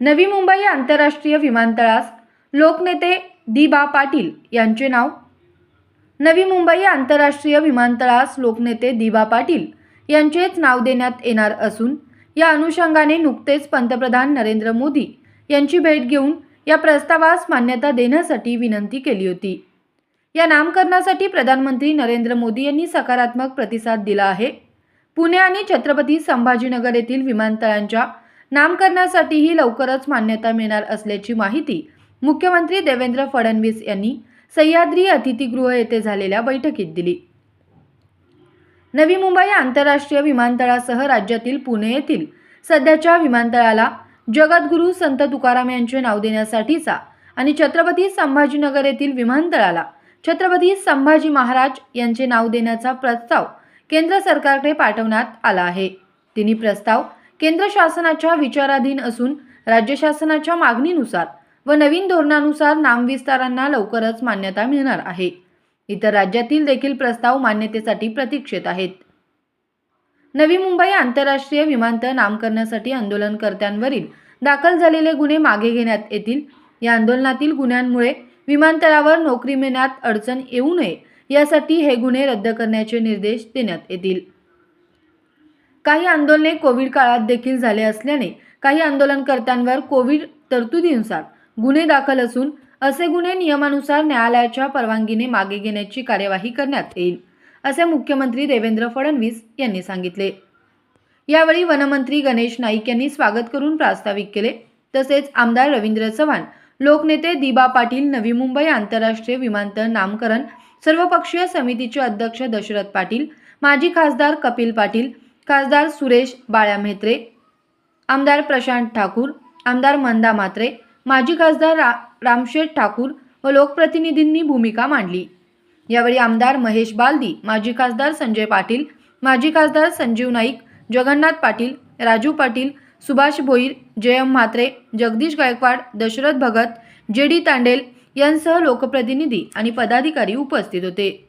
नवी मुंबई आंतरराष्ट्रीय विमानतळास लोकनेते दिबा पाटील यांचे नाव. नवी मुंबई आंतरराष्ट्रीय विमानतळास लोकनेते दिबा पाटील यांचेच नाव देण्यात येणार असून या अनुषंगाने नुकतेच पंतप्रधान नरेंद्र मोदी यांची भेट घेऊन या प्रस्तावास मान्यता देण्यासाठी विनंती केली होती. या नामकरणासाठी प्रधानमंत्री नरेंद्र मोदी यांनी सकारात्मक प्रतिसाद दिला आहे. पुणे आणि छत्रपती संभाजीनगर येथील विमानतळांच्या नामकरणासाठीही लवकरच मान्यता मिळणार असल्याची माहिती मुख्यमंत्री देवेंद्र फडणवीस यांनी सह्याद्री अतिथीगृह येथे झालेल्या बैठकीत दिली. नवी मुंबई आंतरराष्ट्रीय विमानतळासह राज्यातील पुणे येथील सध्याच्या विमानतळाला जगद्गुरू संत तुकाराम यांचे नाव देण्यासाठीचा आणि छत्रपती संभाजीनगर येथील विमानतळाला छत्रपती संभाजी महाराज यांचे नाव देण्याचा प्रस्ताव केंद्र सरकारकडे पाठवण्यात आला आहे. तिन्ही प्रस्ताव केंद्र शासनाच्या विचाराधीन असून राज्य शासनाच्या मागणीनुसार व नवीन धोरणानुसार नामविस्तारांना लवकरच मान्यता मिळणार आहे. इतर राज्यातील देखील प्रस्ताव मान्यतेसाठी प्रतीक्षेत आहेत. नवी मुंबई आंतरराष्ट्रीय विमानतळ नामकरण्यासाठी आंदोलनकर्त्यांवरील दाखल झालेले गुन्हे मागे घेण्यात येतील. या आंदोलनातील गुन्ह्यांमुळे विमानतळावर नोकरी मिळण्यात अडचण येऊ नये यासाठी हे गुन्हे रद्द करण्याचे निर्देश देण्यात येतील. काही आंदोलने कोविड काळात देखील झाले असल्याने काही आंदोलनकर्त्यांवर कोविड तरतुदीनुसार गुन्हे दाखल असून असे गुन्हे नियमानुसार न्यायालयाच्या परवानगीने मागे घेण्याची कार्यवाही करण्यात येईल असे मुख्यमंत्री देवेंद्र फडणवीस यांनी सांगितले. यावेळी वनमंत्री गणेश नाईक यांनी स्वागत करून प्रास्ताविक केले. तसेच आमदार रवींद्र चव्हाण लोकनेते दिबा पाटील नवी मुंबई आंतरराष्ट्रीय विमानतळ नामकरण सर्वपक्षीय समितीचे अध्यक्ष दशरथ पाटील माजी खासदार कपिल पाटील खासदार सुरेश बाळ्या म्हेत्रे आमदार प्रशांत ठाकूर आमदार मंदा मात्रे माजी खासदार रा रामशेठ ठाकूर व लोकप्रतिनिधींनी भूमिका मांडली. यावेळी आमदार महेश बालदी माजी खासदार संजय पाटील माजी खासदार संजीव नाईक जगन्नाथ पाटील राजू पाटील सुभाष भोईर जयम म्हात्रे जगदीश गायकवाड दशरथ भगत जे डी तांडेल यांसह लोकप्रतिनिधी आणि पदाधिकारी उपस्थित होते.